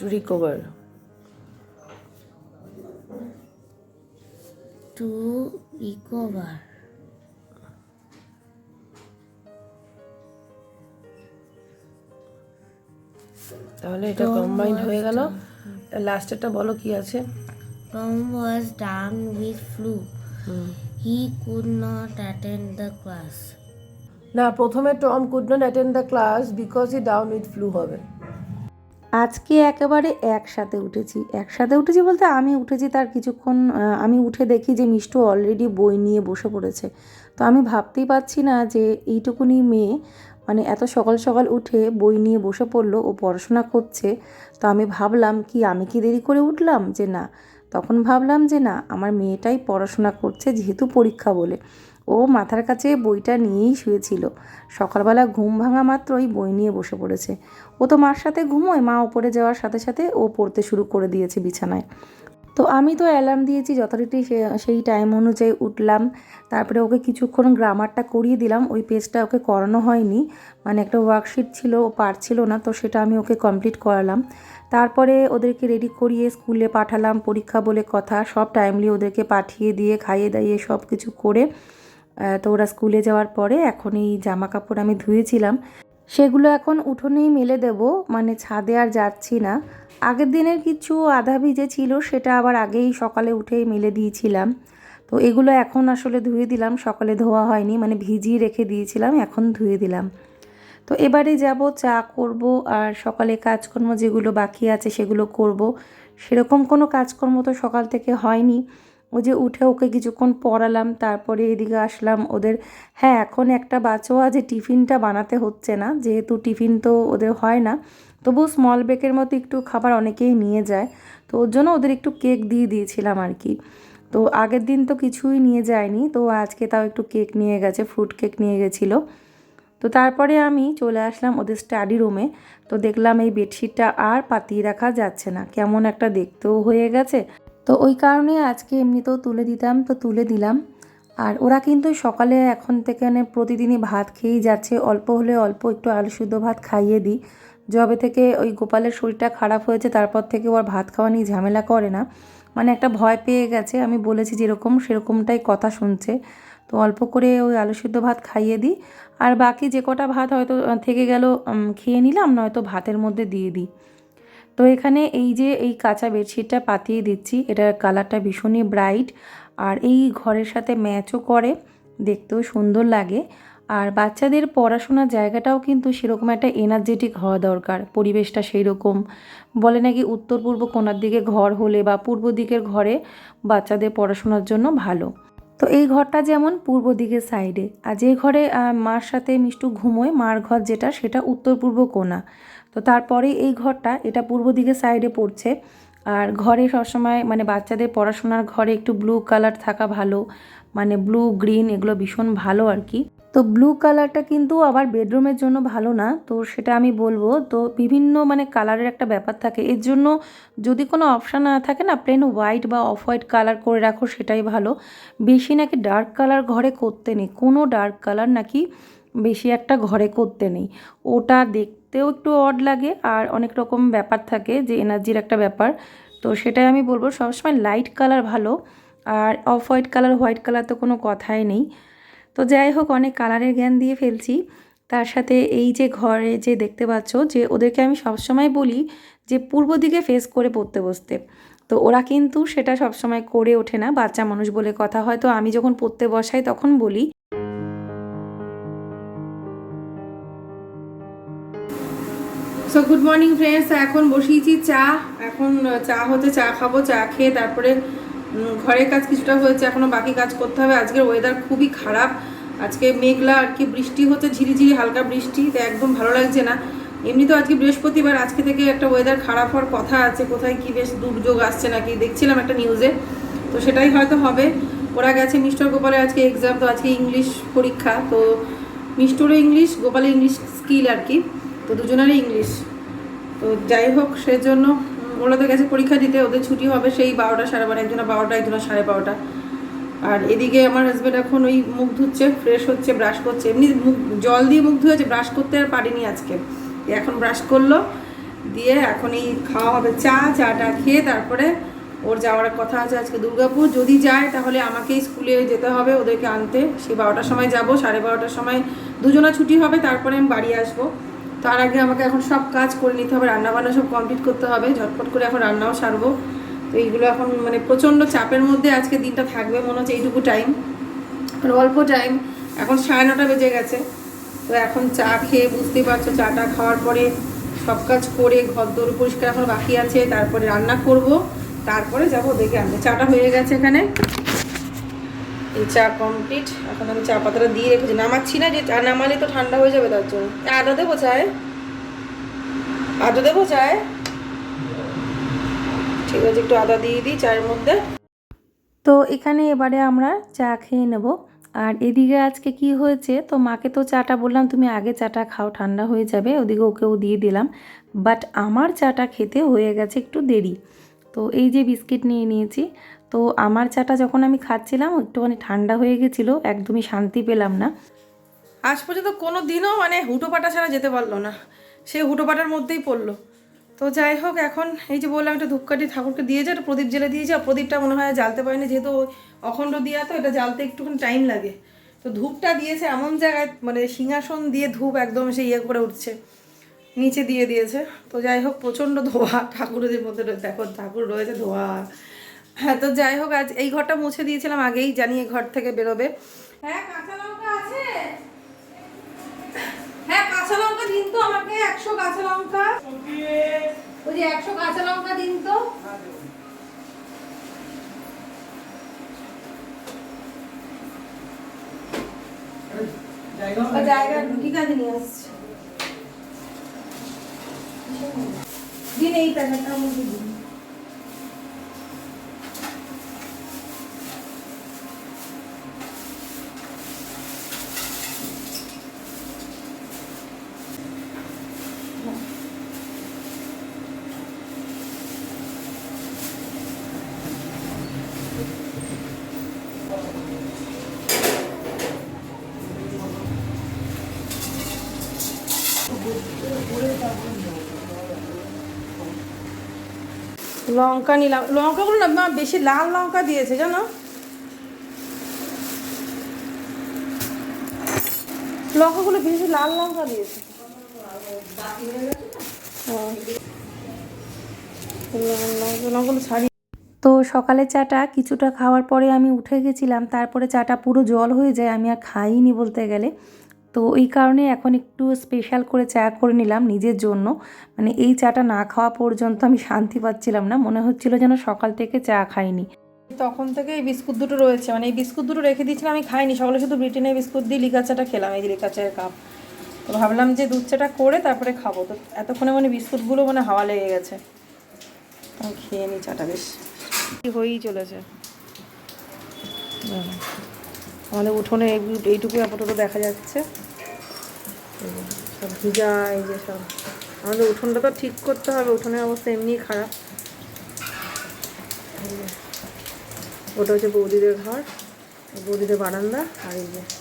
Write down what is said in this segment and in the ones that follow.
to recover. To recover. তাহলে এটা combined হয়ে গেল। লাস্ট এটা বলো কি আছে? Tom was down with flu he could not attend the class না প্রথমে Tom could not attend the class because he down with flu হবে। আজকে একেবারে একসাথে উঠেছি। একসাথে উঠেছি বলতে আমি উঠেছি তার কিছুক্ষণ আমি উঠে দেখি যে মিষ্টু অলরেডি বই নিয়ে বসে পড়েছে। তো আমি ভাবতেই পারছি না যে এইটুকুনি মেয়ে মানে এত সকাল সকাল উঠে বই নিয়ে বসে পড়ল, ও পড়াশোনা করছে। তো আমি ভাবলাম কি আমি কি দেরি করে উঠলাম? যে না। তখন ভাবলাম যে না, আমার মেয়েটাই পড়াশোনা করছে যেহেতু পরীক্ষা বলে। ও মাথার কাছে বইটা নিয়েই শুয়েছিল। সকালবেলা ঘুম ভাঙা মাত্রই বই নিয়ে বসে পড়েছে। ও তো মার সাথে ঘুমোয়, মা ওপরে যাওয়ার সাথে সাথে ও পড়তে শুরু করে দিয়েছে বিছানায়। তো আমি তো অ্যালার্ম দিয়েছি, যথারীতি সেই টাইম অনুযায়ী উঠলাম। তারপরে ওকে কিছুক্ষণ গ্রামারটা করিয়ে দিলাম। ওই পেজটা ওকে করানো হয়নি। মানে একটা ওয়ার্কশিট ছিল, ও পারছিল না, তো সেটা আমি ওকে কমপ্লিট করালাম। তারপরে ওদেরকে রেডি করিয়ে স্কুলে পাঠালাম, পরীক্ষা বলে কথা, সব টাইমলি ওদেরকে পাঠিয়ে দিয়ে, খাইয়ে দাইয়ে সব কিছু করে তো ওরা স্কুলে যাওয়ার পরে এখন এই জামা কাপড় আমি ধুয়েছিলাম। সেগুলো এখন উঠোনেই মেলে দেব মানে ছাদে আর যাচ্ছি না। আগের দিনের কিছু আধা ভিজে ছিল, সেটা আবার আগেই সকালে উঠেই মেলে দিয়েছিলাম। তো এগুলো এখন আসলে ধুয়ে দিলাম, সকালে ধোয়া হয়নি মানে ভিজিয়ে রেখে দিয়েছিলাম, এখন ধুয়ে দিলাম। তো এবারে যাব, চা করব, আর সকালে কাজকর্ম যেগুলো বাকি আছে সেগুলো করব। সেরকম কোনো কাজকর্ম তো সকাল থেকে হয়নি। ও যে উঠে ওকে কিছুক্ষণ পড়ালাম, তারপরে এদিকে আসলাম ওদের। হ্যাঁ এখন একটা বাচ্চাও যে টিফিনটা বানাতে হচ্ছে না, যেহেতু টিফিন তো ওদের হয় না। তবুও স্মল ব্রেকের মতো একটু খাবার অনেকেই নিয়ে যায়। তো ওর জন্য ওদের একটু কেক দিয়ে দিয়েছিলাম আর কি। তো আগের দিন তো কিছুই নিয়ে যায়নি, তো আজকে তাও একটু কেক নিয়ে গেছে ফ্রুট কেক নিয়ে গেছিল। তো তারপরে আমি চলে আসলাম ওদের স্টাডি রুমে তো দেখলাম এই বেডশিটটা আর পাতিয়ে রাখা যাচ্ছে না, কেমন একটা দেখতেও হয়ে গেছে। তো ওই কারণে আজকে এমনিতেও তুলে দিতাম, তো তুলে দিলাম। আর ওরা কিন্তু সকালে এখন থেকে মানে প্রতিদিনই ভাত খেয়েই যাচ্ছে, অল্প হলে অল্প একটু আলু সিদ্ধ ভাত খাইয়ে দিই। যবে থেকে ওই গোপালের শরীরটা খারাপ হয়েছে, তারপর থেকে ও আর ভাত খাওয়া নিয়ে ঝামেলা করে না। মানে একটা ভয় পেয়ে গেছে, আমি বলেছি যেরকম, সেরকমটাই কথা শুনছে। তো অল্প করে ওই আলু সিদ্ধ ভাত খাইয়ে দিই। আর বাকি যে কটা ভাত হয়তো থেকে গেল খেয়ে নিলাম, নয়তো ভাতের মধ্যে দিয়ে দিই। তো এখানে এই যে এই কাঁচা বেডশিটটা পাতিয়ে দিচ্ছি, এটার কালারটা ভীষণই ব্রাইট আর এই ঘরের সাথে ম্যাচও করে, দেখতেও সুন্দর লাগে। আর বাচ্চাদের পড়াশোনার জায়গাটাও কিন্তু সেরকম একটা এনার্জেটিক হওয়া দরকার, পরিবেশটা সেই রকম বলে নাকি উত্তর পূর্ব কোনার দিকে ঘর হলে বা পূর্ব দিকের ঘরে বাচ্চাদের পড়াশোনার জন্য ভালো। তো এই ঘরটা যেমন পূর্ব দিকের সাইডে, আর যে ঘরে মার সাথে মিষ্টু ঘুমোয়, মার ঘর যেটা, সেটা উত্তর পূর্ব কোণা। তো তারপরে এই ঘরটা, এটা পূর্ব দিকের সাইডে পড়ছে। আর ঘরে সবসময় মানে বাচ্চাদের পড়াশোনার ঘরে একটু ব্লু কালার থাকা ভালো মানে ব্লু গ্রিন এগুলো ভীষণ ভালো আর কি। তো ব্লু কালারটা কিন্তু আবার বেডরুমের জন্য ভালো না। তো সেটা আমি বলব, তো বিভিন্ন মানে কালারের একটা ব্যাপার থাকে। এর জন্য যদি কোনো অপশান না থাকে না প্লেন হোয়াইট বা অফ হোয়াইট কালার করে রাখো, সেটাই ভালো। বেশি নাকি ডার্ক কালার ঘরে করতে নেই। কোনো ডার্ক কালার নাকি বেশি একটা ঘরে করতে নেই। ওটা দেখতেও একটু অড লাগে আর অনেক রকম ব্যাপার থাকে যে এনার্জির একটা ব্যাপার। তো সেটাই আমি বলব, সবসময় লাইট কালার ভালো। আর off white colour white colour তো কোনো কথাই নেই। তো যাই হোক অনেক কালারের জ্ঞান দিয়ে ফেলছি। তার সাথে এই যে ঘরে যে দেখতে পাচ্ছ, যে ওদেরকে আমি সবসময় বলি যে পূর্ব দিকে ফেস করে পড়তে বসতে। তো ওরা কিন্তু সেটা সবসময় করে ওঠে না, বাচ্চা মানুষ বলে কথা। হয় তো আমি যখন পড়তে বসাই তখন বলি। সো গুড মর্নিং ফ্রেন্ডস এখন বসিয়েছি চা। এখন, চা হতে চা খাব, চা খেয়ে তারপরে ঘরের কাজ কিছুটা হয়েছে, এখনও বাকি কাজ করতে হবে। আজকের ওয়েদার খুবই খারাপ। আজকে মেঘলা, আর কি বৃষ্টি হচ্ছে, ঝিরিঝিরি, হালকা বৃষ্টি তো একদম ভালো লাগছে না। এমনি তো আজকে বৃহস্পতিবার, আজকে থেকে একটা ওয়েদার খারাপ হওয়ার কথা আছে, কোথায় কি বেশ দুর্যোগ আসছে নাকি? দেখছিলাম একটা নিউজে তো সেটাই হয়তো হবে। ওরা গেছে মিস্টার গোপালের আজকে এক্সাম তো আজকে ইংলিশ পরীক্ষা। তো মিষ্টুরও ইংলিশ গোপালের ইংলিশ স্কিল আর কি। তো দুজনেরই ইংলিশ তো যাই হোক, সেজন্য ওরা তো গেছে পরীক্ষা দিতে ওদের ছুটি হবে সেই বারোটা সাড়ে বারো একজনের বারোটা একজনের সাড়ে বারোটা। আর এদিকে আমার হাজব্যান্ড এখন ওই মুখ ধুচ্ছে ফ্রেশ হচ্ছে ব্রাশ করছে। এমনি মুখ, জল দিয়ে মুখ ধুয়েছে ব্রাশ করতে আর পারিনি আজকে। এখন ব্রাশ করল, দিয়ে এখনই খাওয়া হবে চা, চাটা খেয়ে তারপরে ওর যাওয়ার কথা আছে আজকে দুর্গাপুর। যদি যায় তাহলে আমাকেই স্কুলে যেতে হবে, ওদেরকে আনতে। সেই বারোটার সময় যাব, সাড়ে বারোটার সময় দুজনা ছুটি হবে, তারপরে আমি বাড়ি আসব। তার আগে আমাকে এখন সব কাজ করে নিতে হবে, রান্নাবান্না সব কমপ্লিট করতে হবে, ঝটপট করে এখন রান্নাও সারবো। তো এইগুলো এখন মানে প্রচণ্ড চাপের মধ্যে আজকে দিনটা থাকবে, মনে হচ্ছে এইটুকু টাইম আর অল্প টাইম এখন সাড়ে নটা বেজে গেছে। তো এখন চা খেয়ে বুঝতেই পারছ, চাটা খাওয়ার পরে সব কাজ করে ঘর দৌড় পরিষ্কার এখন বাকি আছে, তারপরে রান্না করব, তারপরে যাব দেখে আনতে চাটা হয়ে গেছে এখানে। এই চা কমপ্লিট এখন আমি চা পাতাটা দিয়ে রেখেছি। নামাচ্ছি না, যে চা নামালে তো ঠান্ডা হয়ে যাবে তার জন্য। আদা দেবো চায়? আদা দেবো চায়? ঠিক আছে, একটু আদা দিয়ে দিই চায়ের মধ্যে। তো এখানে এবারে আমরা চা খেয়ে নেব। আর এদিকে আজকে কি হয়েছে? তো মাকে তো চাটা বললাম, তুমি আগে চাটা খাও, ঠান্ডা হয়ে যাবে। ওদিকে ওকেও দিয়ে দিলাম। বাট আমার চাটা খেতে হয়ে গেছে একটু দেরি। তো এই যে বিস্কিট নিয়ে নিয়েছি তো আমার চাটা যখন আমি খাচ্ছিলাম, একটুখানি ঠান্ডা হয়ে গেছিল, একদমই শান্তি পেলাম না। আজ পর্যন্ত কোনো দিনও মানে হুটোপাটা ছাড়া যেতে পারল না। সে হুটোপাটার মধ্যেই পড়ল। তো যাই হোক, এখন এই যে বললাম, একটা ধূপকাঠি ঠাকুরকে দিয়েছে একটা প্রদীপ জেলে দিয়েছে আর প্রদীপটা মনে হয় জ্বালতে পারেনি, যেহেতু অখণ্ড দিয়া, তো এটা জ্বালতে একটুখানি টাইম লাগে। তো ধূপটা দিয়েছে এমন জায়গায় মানে সিংহাসন দিয়ে ধূপ একদম সে ইয়ে করে উঠছে, নিচে দিয়ে দিয়েছে। তো যাই হোক, প্রচণ্ড ধোয়া ঠাকুরের মধ্যে দেখো, ঠাকুর রয়েছে ধোয়া। হ্যাঁ তো যাই হোক আজ এই ঘরটা মুছে দিয়েছিলাম আগেই জানি এই ঘর থেকে বেরোবে। হ্যাঁ কাঁচা লঙ্কা আছে। হ্যাঁ কাঁচা লঙ্কা দিন তো আমাকে একশো কাঁচা লঙ্কা। ওই যে একশো কাঁচা লঙ্কা দিন তো। জায়গা ঠিক আছে নিয়ে আসছি। দিন এই প্যাকেটটা আমাকে দিন। লঙ্কা নিলাম। লঙ্কাগুলো না বেশি লাল লঙ্কা দিয়েছে, জানো? লঙ্কাগুলো বেশি লাল লঙ্কা দিয়েছে। তো সকালে চাটা কিছুটা খাওয়ার পরে আমি উঠে গেছিলাম, তারপরে চাটা পুরো জল হয়ে যায়, আমি আর খাইনি বলতে গেলে। তো এই কারণে এখন একটু স্পেশাল করে চা করে নিলাম নিজের জন্য। মানে এই চাটা না খাওয়া পর্যন্ত আমি শান্তি পাচ্ছিলাম না মনে হচ্ছিল যেন সকাল থেকে চা খাইনি। তখন থেকে এই বিস্কুট দুটো রয়েছে মানে এই বিস্কুট দুটো রেখে দিয়েছিলাম আমি খাইনি সকালে শুধু ব্রিটেনের বিস্কুট দিয়ে লিকার চাটা খেলাম এই যে লিকার চায়ের কাপ। তো ভাবলাম যে দুধ চাটা করে তারপরে খাব তো এতক্ষণে মানে বিস্কুটগুলো মানে হাওয়া লেগে গেছে। তো খেয়ে নিই চাটা বেশ। হয়েই চলেছে। আমাদের উঠোনে এই- এইটুকু আপাতত দেখা যাচ্ছে। সব ভিজা, এই যে সব। আমাদের উঠোনটা তো ঠিক করতে হবে, উঠোনের অবস্থা এমনিই খারাপ। ওটা হচ্ছে বৌদিদের ঘর, বৌদিদের বারান্দা, আর এই যে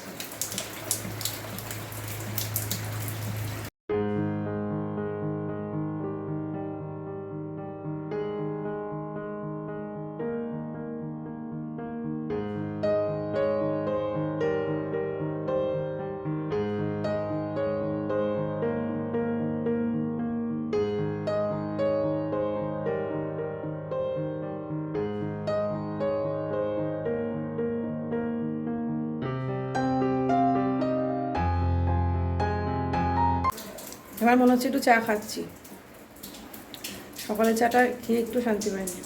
এবার মনে হচ্ছে একটু চা খাচ্ছি। সকালে চাটা খেয়ে একটু শান্তি পাইনি।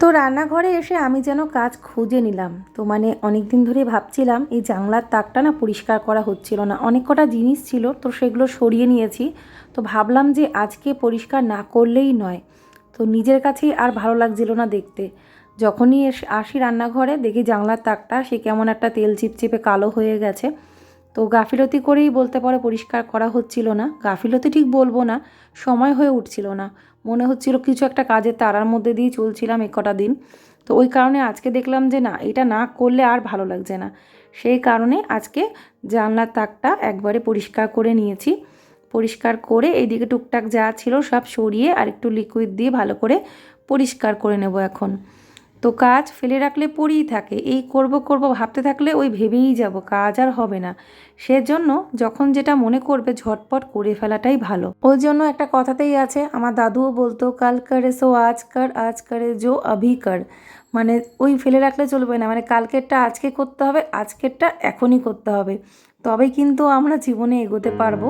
তো রান্নাঘরে এসে আমি যেন কাজ খুঁজে নিলাম। তো মানে অনেক দিন ধরে ভাবছিলাম, এই জানলার তাকটা না পরিষ্কার করা হচ্ছিল না। অনেক কটা জিনিস ছিল, তো সেগুলো সরিয়ে নিয়েছি। তো ভাবলাম যে আজকে পরিষ্কার না করলেই নয়। তো নিজের কাছেই আর ভালো লাগছিল না দেখতে। যখনই এসে, আসি রান্নাঘরে, দেখি জানলার তাকটা, সে কেমন একটা তেল চিপচিপে কালো হয়ে গেছে। তো গাফিলতি করেই বলতে পারো পরিষ্কার করা হচ্ছিল না। গাফিলতি ঠিক বলব না, সময় হয়ে উঠছিল না। মনে হচ্ছিল কিছু একটা কাজের তারার মধ্যে দিয়ে চলছিলাম এ কটা দিন। তো ওই কারণে আজকে দেখলাম যে না, এটা না করলে আর ভালো লাগছে না। সেই কারণে আজকে জানলার তাকটা একবারে পরিষ্কার করে নিয়েছি। পরিষ্কার করে এইদিকে টুকটাক যা ছিল সব সরিয়ে আর একটু লিকুইড দিয়ে ভালো করে পরিষ্কার করে নেব এখন। তো কাজ ফেলে রাখলে পড়েই থাকে, এই করব করব ভাবতে থাকলে ওই ভেবেই যাব, কাজ আর হবে না। সেজন্য যখন যেটা মনে করবে ঝটপট করে ফেলাটাই ভালো। ওই জন্য একটা কথাতেই আছে, আমার দাদুও বলতো, কাল করে সো, আজ কর, আজ করে জো, অভি কর। মানে ওই ফেলে রাখলে চলবে না মানে কালকেরটা আজকে করতে হবে, আজকেরটা এখনই করতে হবে। তবে কিন্তু আমরা জীবনে এগোতে পারব।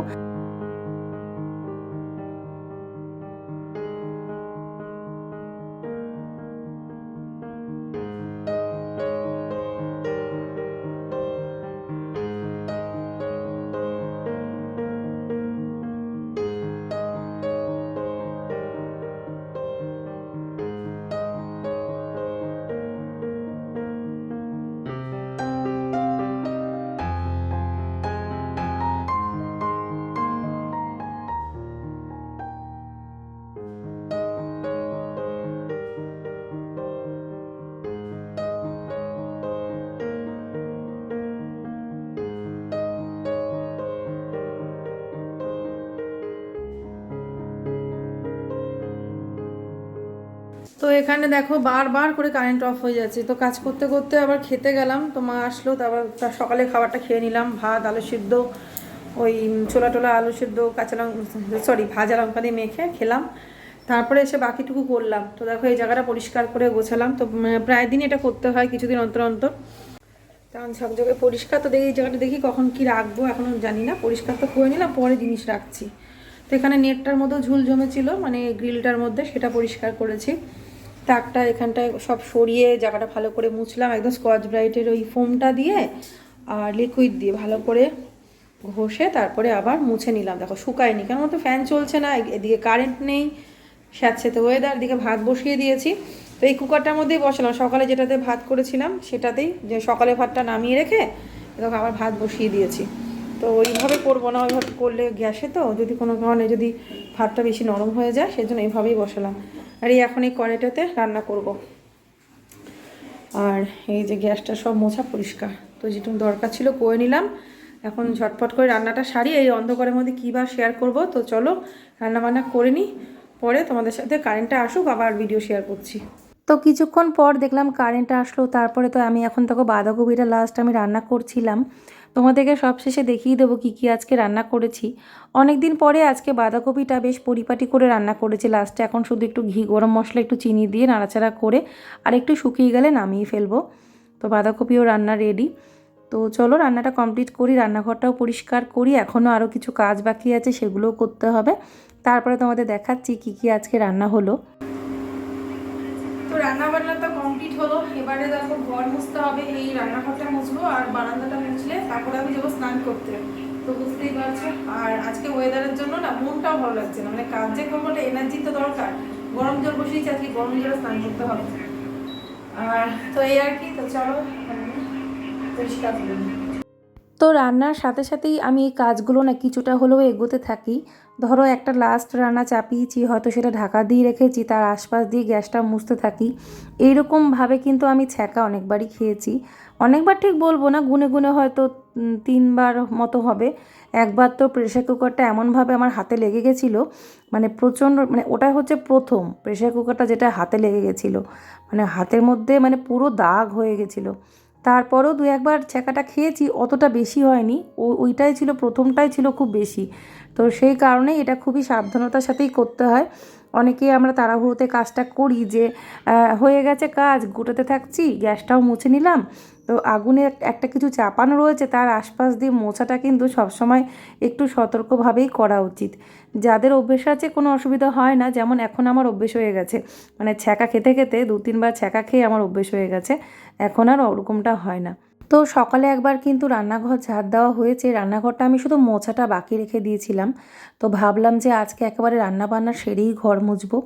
এখানে দেখো বারবার করে কারেন্ট অফ হয়ে যাচ্ছে। তো কাজ করতে করতে আবার খেতে গেলাম, তো মা আসলো, তারপর তার সকালে খাবারটা খেয়ে নিলাম, ভাত, আলু সিদ্ধ, ওই ছোলা টোলা, আলু সিদ্ধ, কাঁচা লঙ্কা সরি ভাজা লঙ্কা দিয়ে মেখে খেলাম। তারপরে এসে বাকিটুকু করলাম। তো দেখো এই জায়গাটা পরিষ্কার করে গোছালাম। তো প্রায় দিন এটা করতে হয়, কিছুদিন অন্তর অন্তর। কারণ জায়গায় পরিষ্কার। তো দেখি, এই জায়গাটা দেখি কখন কি রাখব, এখনও জানি না। পরিষ্কার তো করে নিলাম, পরে জিনিস রাখছি। তো এখানে নেটটার মধ্যেও ঝুল জমেছিল মানে গ্রিলটার মধ্যে সেটা পরিষ্কার করেছি। তাকটা এখানটায় সব সরিয়ে জায়গাটা ভালো করে মুছলাম, একদম স্কচ ব্রাইটের ওই ফোমটা দিয়ে আর লিকুইড দিয়ে ভালো করে ঘষে তারপরে আবার মুছে নিলাম। দেখো শুকায়নি, কেন? তো ফ্যান চলছে না এদিকে কারেন্ট নেই, স্যাঁতসেতে ওয়েদার দিকে ভাত বসিয়ে দিয়েছি। তো এই কুকারটার মধ্যেই বসালাম, সকালে যেটাতে ভাত করেছিলাম সেটাতেই যে সকালে ভাতটা নামিয়ে রেখে দেখো আবার ভাত বসিয়ে দিয়েছি। তো ওইভাবে করব না, ওইভাবে করলে গ্যাসে তো, যদি কোনো কারণে যদি ভাতটা বেশি নরম হয়ে যায়, সেজন্য এইভাবেই বসালাম। আর এই এখন এই কড়াইটাতে রান্না করব। আর এই যে গ্যাসটা সব মোছা পরিষ্কার। তো যেটুকু দরকার ছিল করে নিলাম। এখন ঝটপট করে রান্নাটা সারি এই অন্ধকারের মধ্যে কী বা শেয়ার করব, তো চলো রান্না বান্না করে নিই। পরে তোমাদের সাথে কারেন্টটা আসুক, আবার ভিডিও শেয়ার করছি। তো কিছুক্ষণ পর দেখলাম কারেন্ট আসলো, তারপরে তো আমি এখন তখন বাঁধাকপিটা লাস্ট আমি রান্না করছিলাম। তোমাদেরকে সবশেষে দেখিয়ে দেবো কী কী আজকে রান্না করেছি। অনেক দিন পরে আজকে বাঁধাকপিটা বেশ পরিপাটি করে রান্না করেছি। লাস্টে এখন শুধু একটু ঘি, গরম মশলা, একটু চিনি দিয়ে নাড়াচাড়া করে আর একটু শুকিয়ে গেলে নামিয়ে ফেলব। তো বাঁধাকপিও রান্না রেডি তো চলো রান্নাটা কমপ্লিট করি, রান্নাঘরটাও পরিষ্কার করি। এখনও আরও কিছু কাজ বাকি আছে, সেগুলোও করতে হবে। তারপরে তোমাদের দেখাচ্ছি কী কী আজকে রান্না হলো তো রান্না বান্না তো কমপ্লিট হলো এবারে দেখো ঘর মুছতে হবে, এই রান্নাঘরটা মুছবো আর বারান্দাটা মুছলে তারপরে আমি যাব স্নান করতে। তো বুঝতেই পারছ? আর আজকে ওয়েদারের জন্য না মনটাও ভালো লাগছে না। মানে কাজ যে করব এনার্জি তো দরকার। গরম জল বসিয়েছি, আজকে গরম জলে স্নান করতে হবে। আর তো এই আর কি, তো চলো পরিষ্কার করে তো রান্নার সাথে সাথেই আমি এই কাজগুলো না কিছুটা হলেও এগোতে থাকি। ধরো একটা লাস্ট রান্না চাপিয়েছি, হয়তো সেটা ঢাকা দিয়ে রেখেছি, তার আশপাশ দিয়ে গ্যাসটা মুছতে থাকি। এইরকমভাবে কিন্তু আমি ছ্যাঁকা অনেকবারই খেয়েছি। অনেকবার ঠিক বলব না, গুনে গুনে হয়তো তিনবার মতো হবে। একবার তো প্রেশার কুকারটা এমনভাবে আমার হাতে লেগে গেছিল মানে প্রচণ্ড মানে ওটা হচ্ছে প্রথম প্রেশার কুকারটা যেটা হাতে লেগে গেছিল। মানে হাতের মধ্যে মানে পুরো দাগ হয়ে গেছিল। তারপরেও দু একবার ছ্যাঁকাটা খেয়েছি, অতটা বেশি হয়নি। ও, ওইটাই ছিল, প্রথমটাই ছিল খুব বেশি। তো সেই কারণে এটা খুবই সাবধানতার সাথেই করতে হয়। অনেকে আমরা তাড়াহুড়োতে কাজটা করি যে হয়ে গেছে কাজ, গোটাতে থাকছি, গ্যাসটাও মুছে নিলাম তো আগুনে একটা কিছু চাপানো রয়েছে, তার আশপাশ দিয়ে মোছাটা কিন্তু সবসময় একটু সতর্কভাবেই করা উচিত। যাদের অভ্যেস আছে কোনো অসুবিধা হয় না, যেমন এখন আমার অভ্যেস হয়ে গেছে। মানে ছ্যাঁকা খেতে খেতে দু, তিনবার ছ্যাঁকা খেয়ে আমার অভ্যেস হয়ে গেছে, এখন আর ওরকমটা হয় না। তো সকালে একবার কিন্তু রান্নাঘর ঝাড় দেওয়া হয়েছে, রান্নাঘরটা আমি শুধু মোছাটা বাকি রেখে দিয়েছিলাম। তো ভাবলাম যে আজকে একেবারে রান্না বান্না সেরেই ঘর মুছবো।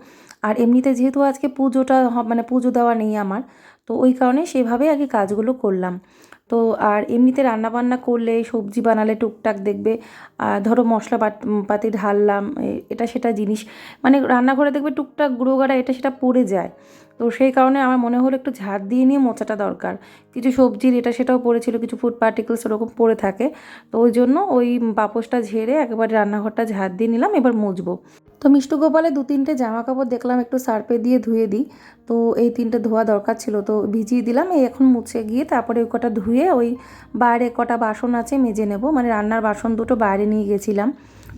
আর এমনিতে যেহেতু আজকে পুজোটা মানে পুজো দেওয়া নেই আমার তো ওই কারণে সেভাবে আগে কাজগুলো করলাম। তো আর এমনিতে রান্না বান্না করলে, সবজি বানালে টুকটাক দেখবে আর ধরো মশলা পাত- ঢাললাম এটা সেটা জিনিস। মানে রান্নাঘরে দেখবে টুকটাক গুঁড়ো গাড়া এটা সেটা পড়ে যায়। তো সেই কারণে আমার মনে হলো একটু ঝাড় দিয়ে নিয়ে মোচাটা দরকার। কিছু সবজির এটা সেটাও পড়েছিল, কিছু ফুড পার্টিকেলস ওরকম পড়ে থাকে। তো ওই জন্য ওই পাপোশটা ঝেড়ে একেবারে রান্নাঘরটা ঝাড় দিয়ে নিলাম, এবার মুছবো। তো মিষ্টু গোপালে দু তিনটে জামা কাপড় দেখলাম, একটু সার্পে দিয়ে ধুয়ে দিই। তো এই তিনটে ধোয়া দরকার ছিল, তো ভিজিয়ে দিলাম, এই এখন মুছে গিয়ে তারপরে ওই কটা ধুয়ে ওই বাইরে কটা বাসন আছে, মেজে নেব। মানে রান্নার বাসন দুটো বাইরে নিয়ে গেছিলাম।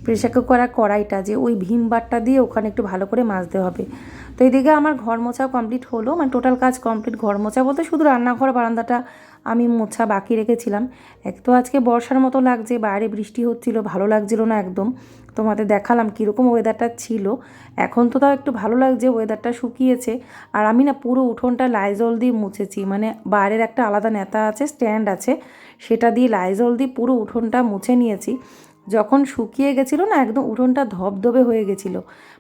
প্রেশার কুকার আর কড়াইটা যে ওই ভীম বারটা দিয়ে ওখানে একটু ভালো করে মাজতে হবে। তো এদিকে আমার ঘর মোছাও কমপ্লিট হলো মানে টোটাল কাজ কমপ্লিট ঘর মোছা বলতে শুধু রান্নাঘর, বারান্দাটা আমি মোছা বাকি রেখেছিলাম। এক তো আজকে বর্ষার মতো লাগছে, বাইরে বৃষ্টি হচ্ছিল, ভালো লাগছিল না একদম। তোমাদের দেখালাম কীরকম ওয়েদারটা ছিল। এখন তো তাও একটু ভালো লাগছে ওয়েদারটা শুকিয়েছে। আর আমি না পুরো উঠোনটা লাইজল দিয়ে মুছেছি মানে বাইরের একটা আলাদা নেতা আছে স্ট্যান্ড আছে, সেটা দিয়ে লাইজল দিয়ে পুরো উঠোনটা মুছে নিয়েছি। যখন শুকিয়ে গেছিল না, একদম উঠোনটা ধবধবে হয়ে গেছিল।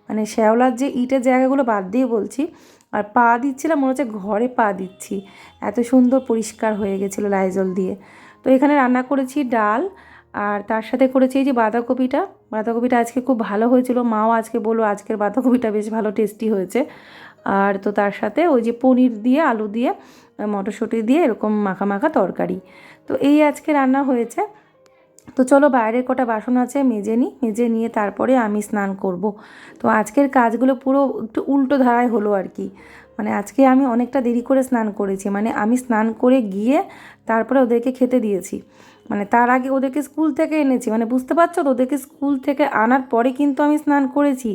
মানে শ্যাওলার যে ইটের জায়গাগুলো বাদ দিয়ে বলছি, আর পা দিচ্ছিলাম, মনে হচ্ছে ঘরে পা দিচ্ছি। এত সুন্দর পরিষ্কার হয়ে গেছিল লাইজল দিয়ে। তো এখানে রান্না করেছি ডাল, আর তার সাথে করেছি এই যে বাঁধাকপিটা। বাঁধাকপিটা আজকে খুব ভালো হয়েছিল। মাও আজকে বলল, আজকের বাঁধাকপিটা বেশ ভালো টেস্টি হয়েছে। আর তো তার সাথে ওই যে পনির দিয়ে, আলু দিয়ে, মটরশুঁটি দিয়ে এরকম মাখা মাখা তরকারি। তো এই আজকে রান্না হয়েছে। তো চলো বাইরের কটা বাসন আছে, মেজে নিই মেজে নিয়ে তারপরে আমি স্নান করব। তো আজকের কাজগুলো পুরো একটু উল্টো ধারায় হলো আর কি। মানে আজকে আমি অনেকটা দেরি করে স্নান করেছি মানে আমি স্নান করে গিয়ে তারপরে ওদেরকে খেতে দিয়েছি। মানে তার আগে ওদেরকে স্কুল থেকে এনেছি মানে বুঝতে পারছ তো, ওদেরকে স্কুল থেকে আনার পরে কিন্তু আমি স্নান করেছি।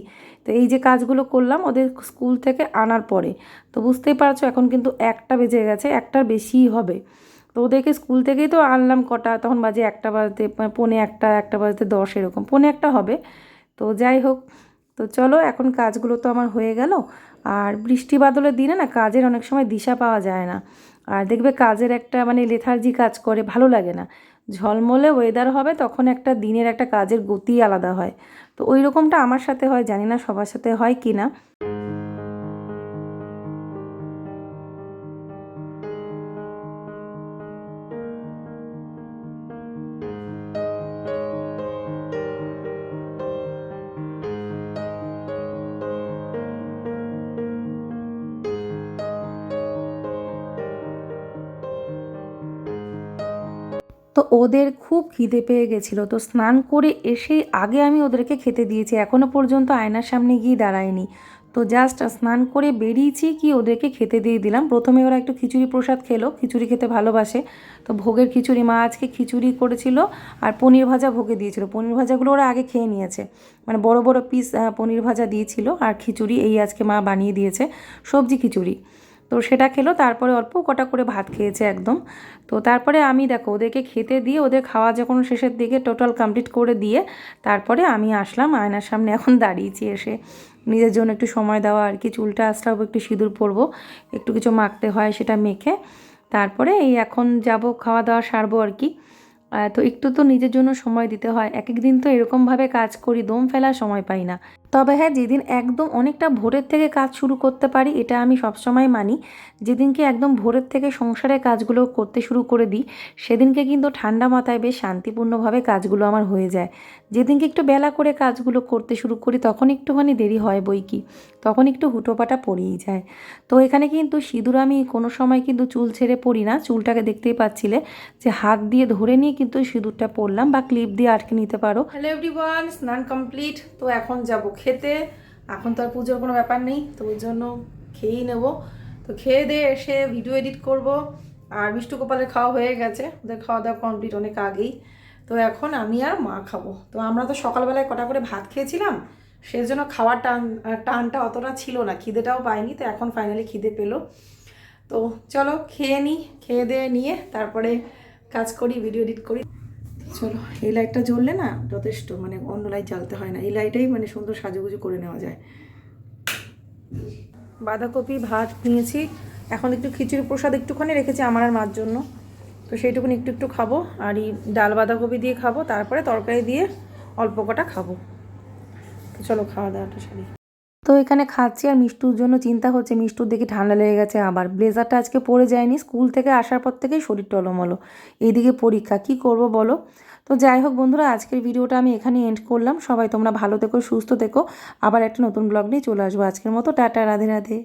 তো এই যে কাজগুলো করলাম, ওদের স্কুল থেকে আনার পরে। তো বুঝতেই পারছ এখন কিন্তু একটা বেজে গেছে, একটার বেশিই হবে। তো ওদেরকে স্কুল থেকেই তো আনলাম কটা, তখন বাজে একটা বাজতে মানে পৌনে একটা একটা বাজতে দশ এরকম, পৌনে একটা হবে। তো যাই হোক, তো চলো এখন কাজগুলো তো আমার হয়ে গেল। আর বৃষ্টি বাদলের দিনে না কাজের অনেক সময় দিশা পাওয়া যায় না। আর দেখবে কাজের একটা মানে লেথার্জি কাজ করে, ভালো লাগে না। ঝলমলে ওয়েদার হবে, তখন একটা দিনের একটা কাজের গতি আলাদা হয়। তো ওই রকমটা আমার সাথে হয়, জানি না সবার সাথে হয় কি না তো ওদের খুব খিদে পেয়ে গেছিল। তো স্নান করে এসেই আগে আমি ওদেরকে খেতে দিয়েছি এখনও পর্যন্ত আয়নার সামনে গিয়ে দাঁড়ায়নি। তো জাস্ট স্নান করে বেরিয়েছি কি ওদেরকে খেতে দিয়ে দিলাম। প্রথমে ওরা একটু খিচুড়ি প্রসাদ খেলো, খিচুড়ি খেতে ভালোবাসে। তো ভোগের খিচুড়ি, মা আজকে খিচুড়ি করেছিল আর পনির ভাজা ভোগে দিয়েছিল। পনির ভাজাগুলো ওরা আগে খেয়ে নিয়েছে। মানে বড় বড় পিস পনির ভাজা দিয়েছিল আর খিচুড়ি এই আজকে মা বানিয়ে দিয়েছে, সবজি খিচুড়ি। তো সেটা খেলো, তারপরে অল্প কটা করে ভাত খেয়েছে একদম। তো তারপরে আমি দেখো, ওদেরকে খেতে দিয়ে ওদের খাওয়া যখন শেষের দিকে টোটাল কমপ্লিট করে দিয়ে, তারপরে আমি আসলাম আয়নার সামনে এখন দাঁড়িয়েছি এসে। নিজের জন্য একটু সময় দেওয়া আর কি, চুলটা আসলাম একটু সিঁদুর পরবো, একটু কিছু মাখতে হয় সেটা মেখে। তারপরে এই এখন যাব, খাওয়া দাওয়া সারবো আর কি। তো একটু তো নিজের জন্য সময় দিতে হয় এক এক দিন তো এরকমভাবে কাজ করি, দম ফেলার সময় পাই না। তবে হ্যাঁ যেদিন একদম অনেকটা ভোরের থেকে কাজ শুরু করতে পারি, এটা আমি সবসময় মানি। যেদিনকে একদম ভোরের থেকে সংসারের কাজগুলো করতে শুরু করে দিই, সেদিনকে কিন্তু ঠান্ডা মাথায় বেশ শান্তিপূর্ণভাবে কাজগুলো আমার হয়ে যায়। যেদিনকে একটু বেলা করে কাজগুলো করতে শুরু করি, তখন একটুখানি দেরি হয় বই কি, তখন একটু হুটোপাটা পড়েই যায়। তো এখানে কিন্তু সিঁদুর আমি কোনো সময় কিন্তু চুল ছেড়ে পড়ি না, চুলটাকে দেখতেই পাচ্ছিলে যে হাত দিয়ে ধরে নিয়ে কিন্তু সিঁদুরটা পরলাম বা ক্লিপ দিয়ে আটকে নিতে পারো। হ্যালো এভরিওয়ান, স্নান কমপ্লিট, তো এখন যাব খেতে। এখন তো আর পুজোর কোনো ব্যাপার নেই, তো ওই জন্য খেয়েই নেব। তো খেয়ে দিয়ে এসে ভিডিও এডিট করব। আর মিষ্টু গোপালের খাওয়া হয়ে গেছে, ওদের খাওয়া দাওয়া কমপ্লিট অনেক আগেই। তো এখন আমি আর মা খাব। তো আমরা তো সকালবেলায় কটা করে ভাত খেয়েছিলাম সেই জন্য খাওয়ার টান টানটা অতটা ছিল না, খিদেটাও পাইনি, তো এখন ফাইনালি খিদে পেল। তো চলো খেয়ে নিই খেয়ে দিয়ে নিয়ে তারপরে কাজ করি ভিডিও এডিট করি। চলো, এই লাইটটা জ্বললে না যথেষ্ট মানে অন্য লাইট জ্বালতে হয় না। এই লাইটাই মানে সুন্দর সাজুগুজু করে নেওয়া যায়। বাঁধাকপি, ভাত নিয়েছি। এখন একটু খিচুড়ি প্রসাদ একটুখানি রেখেছি আমার আর মার জন্য। তো সেইটুকুনি একটু একটু খাব। আর এই ডাল বাঁধাকপি দিয়ে খাব। তারপরে তরকারি দিয়ে অল্প কটা খাব। চলো, খাওয়া দাওয়াটা সারি। তো এখানে খাচ্ছি আর মিষ্টুর জন্য চিন্তা হচ্ছে। মিষ্টুর দেখি ঠান্ডা লেগে গেছে আবার। ব্লেজারটা আজকে পরে যায়নি। স্কুল থেকে আসার পর থেকেই শরীর টলমলো এইদিকে পরীক্ষা, কি করব বলো? তো যাই হোক বন্ধুরা, আজকের ভিডিওটা আমি এখানে এন্ড করলাম। সবাই তোমরা ভালো থেকো, সুস্থ থেকো। আবার একটা নতুন ব্লগ নিয়ে চলে আসব। আজকের মতো, টাটা, রাধে রাধে।